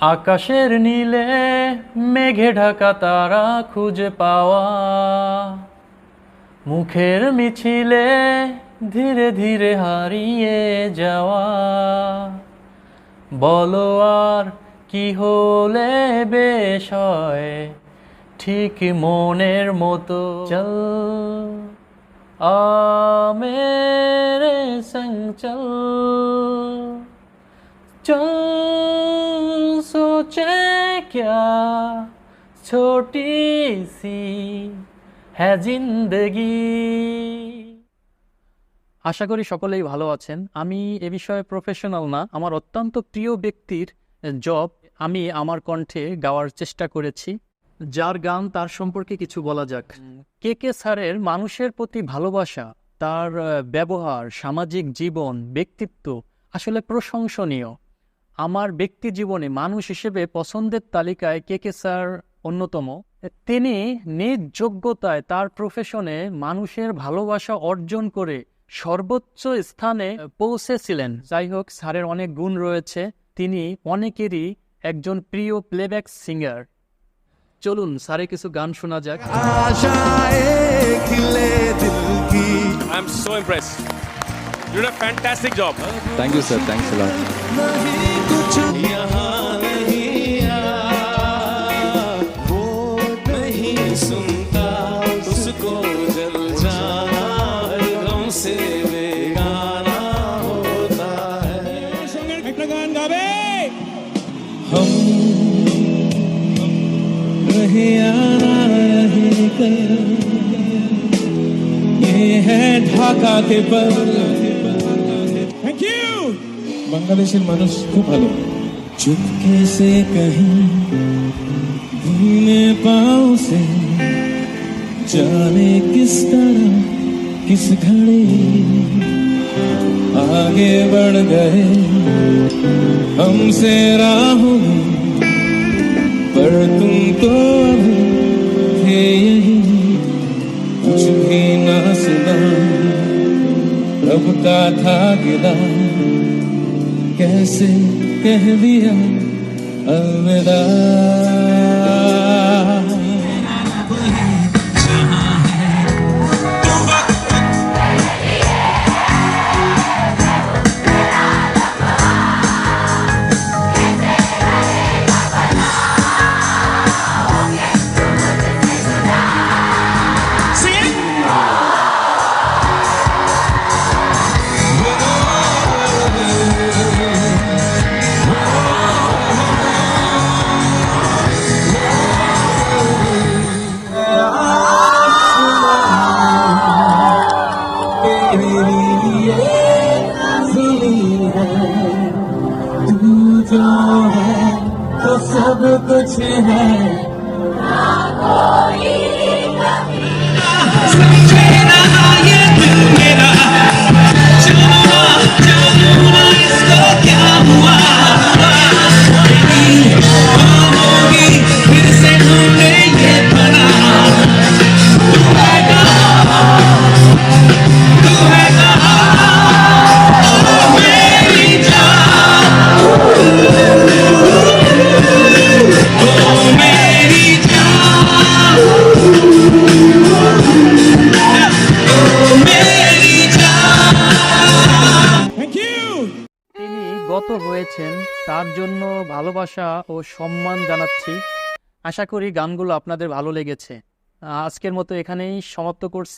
আকাশের নীলে মেঘে ঢাকা তারা খুঁজে পাওয়া। মুখের মিছিলে ধীরে ধীরে হারিয়ে যাওয়া। বলো আর কি হলে বেশ ঠিক মনের মতো। চল, আমের মেরে চল। सोचे क्या छोटी सी है जिंदगी আশা করি সকলেই ভালো আছেন আমি এ বিষয়ে প্রফেশনাল না আমার অত্যন্ত প্রিয় ব্যক্তির জব আমি আমার কণ্ঠে গাওয়ার চেষ্টা করেছি যার গান তার সম্পর্কে কিছু বলা যাক কে কে স্যারের মানুষের প্রতি ভালোবাসা তার আহ, ব্যবহার সামাজিক জীবন ব্যক্তিত্ব আসলে প্রশংসনীয় আমার ব্যক্তি জীবনে মানুষ হিসেবে পছন্দের তালিকায় কে কে স্যার অন্যতম? তিনি নিজ যোগ্যতায় তার প্রফেশনে মানুষের ভালোবাসা অর্জন করে সর্বোচ্চ স্থানে পৌঁছেছিলেন। যাই হোক স্যারের অনেক গুণ রয়েছে। তিনি অনেকেরই একজন প্রিয় প্লেব্যাক সিঙ্গার চলুন স্যারে কিছু গান শোনা যাক। I am so You did a fantastic job. Thank you, sir. Thanks a lot. ये है ঢাকা কে পর থ্যাংক ইউ বাংলাদেশের মানুষ খুব ভালো चुपके से कहीं घूमने पाओ से? जाने किस तरह, किस घड़ी आगे बढ़ गए? हमसे राहों पर तुम तो थे यही। कुछ भी ना सुना रब का था गिला कैसे कह दिया अलविदा। जो है तो सब कुछ है ना कोई कभी হয়েছেন তার জন্য ভালোবাসা ও সম্মান জানাচ্ছি। আশা করি গানগুলো আপনাদের ভালো লেগেছে। আজকের মতো এখানেই সমাপ্ত করছি।